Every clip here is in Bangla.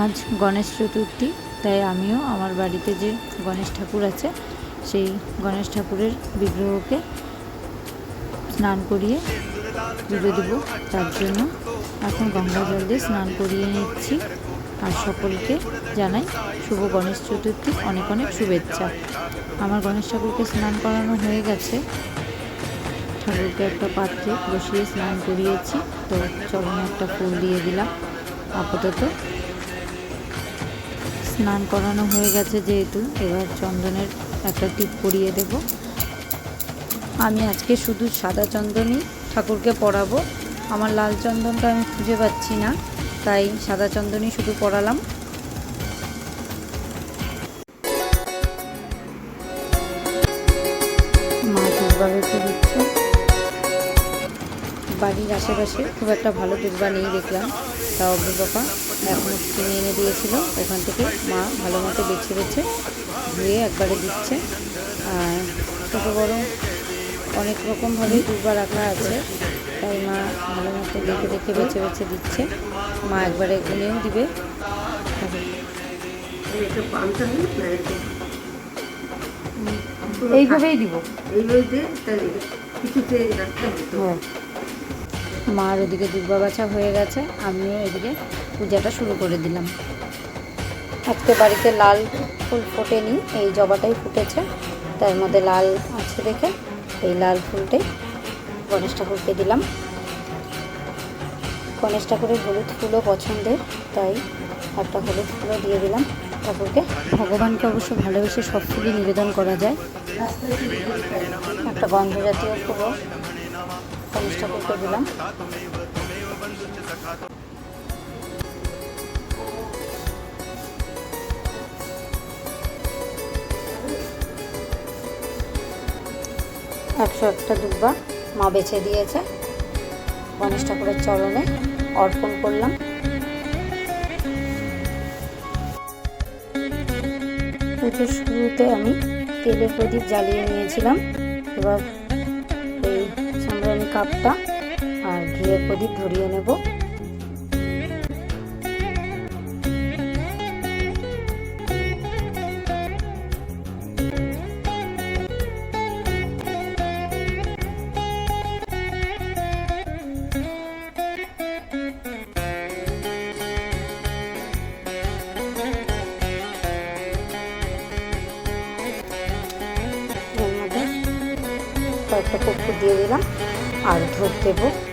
আজ গণেশ চতুর্থী, তাই আমিও আমার বাড়িতে যে গণেশ ঠাকুর আছে, সেই গণেশ ঠাকুরের বিগ্রহকে স্নান করিয়ে পুজো দেবো। তার জন্য এখন গঙ্গা জল দিয়ে স্নান করিয়ে নিচ্ছি। আর সকলকে জানাই শুভ গণেশ চতুর্থী, অনেক অনেক শুভেচ্ছা। আমার গণেশ ঠাকুরকে স্নান করানো হয়ে গেছে। ঠাকুরকে একটা পাত্রে বসিয়ে স্নান করিয়েছি। তো চরণে একটা ফুল দিয়ে দিলাম। আপাতত স্নান করানো হয়ে গেছে যেহেতু, এবার চন্দনের একটা টিপ পরিয়ে দেব। আমি আজকে শুধু সাদা চন্দনই ঠাকুরকে পরাবো। আমার লাল চন্দনটা আমি খুঁজে পাচ্ছি না, তাই সাদা চন্দনই শুধু পরালাম। মা দুর্বাকে দিচ্ছে। বাড়ির আশেপাশে খুব একটা ভালো দুর্বা নেই দেখলাম, তাও অব্বু এখন কিনে এনে দিয়েছিল। ওখান থেকে মা ভালো মতো বেছে বেছে ধুয়ে একবারে দিচ্ছে। আর ছোটো বড়ো অনেক রকমভাবেই দুর্বা রাখা আছে। তাই মা ভালো মতো দেখে দেখে বেছে বেছে দিচ্ছে। মা একবারে গুনেও দিবে। এইভাবেই দিব। হ্যাঁ। মার ওদিকে দুর্বা বাছা হয়ে গেছে। আমিও এদিকে পূজাটা শুরু করে দিলাম। আজকে বাড়িতে লাল ফুল ফোটেনি এই জবাটাই ফুটেছে। তার মধ্যে লাল আছে দেখে এই লাল ফুলটাই গণেশ ঠাকুরকে দিলাম। গণেশ ঠাকুরের হলুদ ফুলও পছন্দের তাই একটা হলুদ ফুলও দিয়ে দিলাম ঠাকুরকে। ভগবানকে অবশ্য ভালোবেসে সব ফুলই নিবেদন করা যায়। একটা গন্ধ জাতীয় ফুলও গণেশ ঠাকুরকে দিলাম। একশো একটা দুব্বা মা বেছে দিয়েছে। গণেশ ঠাকুরের চরণে অর্পণ করলাম। পুজোর শুরুতে আমি তেলের প্রদীপ জ্বালিয়ে নিয়েছিলাম। এবার এই সামরানি কাপটা আর ঘিয়ের প্রদীপ ধরিয়ে নেব। কর্পূর দিয়ে দিলাম। আর ধূপ দেবো।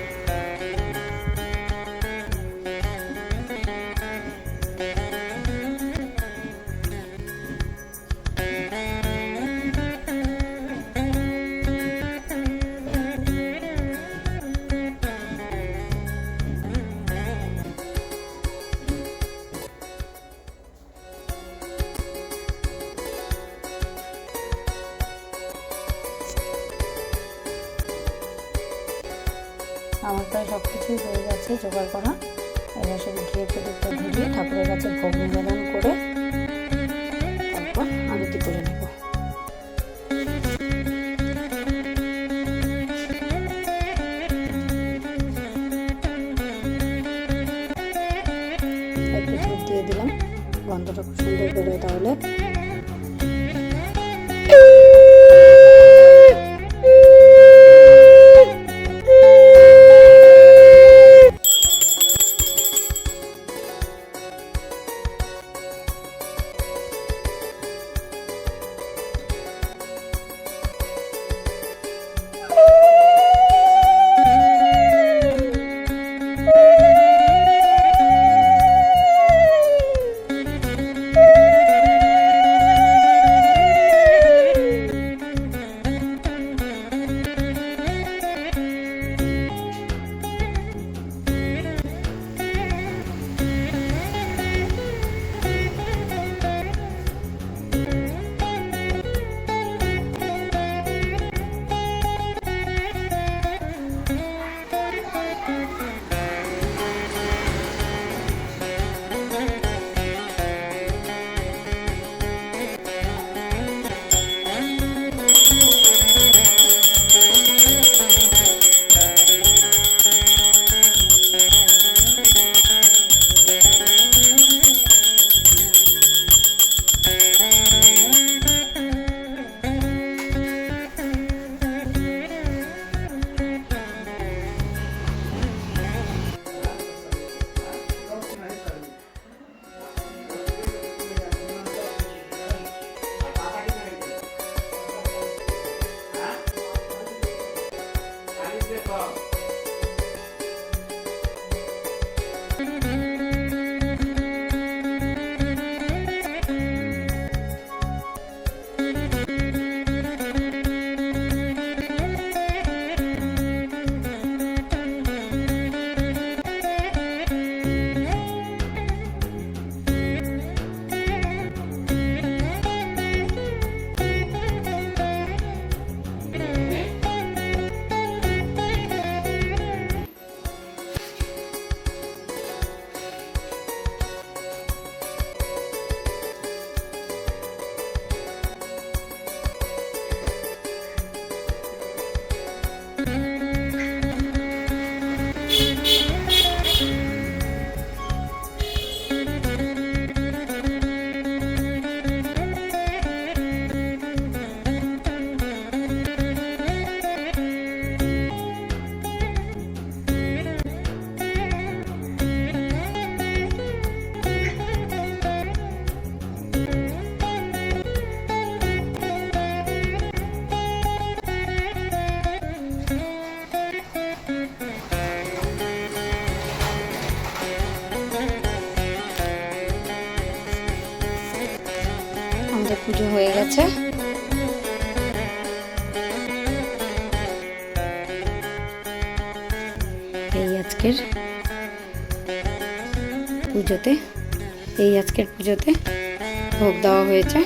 আমার প্রায় সব কিছুই হয়ে গেছে, জোগাড় করা। এবার শুধু ঘিয়ে প্রদীপটা ধরিয়ে ঠাকুরের কাছে ভোগ নিবেদন করে তারপর আরতি করে নেব। দিয়ে দিলাম। গন্ধটা খুব সুন্দর তাহলে। গেছে এই আজকের পুজোতে এই আজকের পুজোতে ভোগ দেওয়া হয়েছে।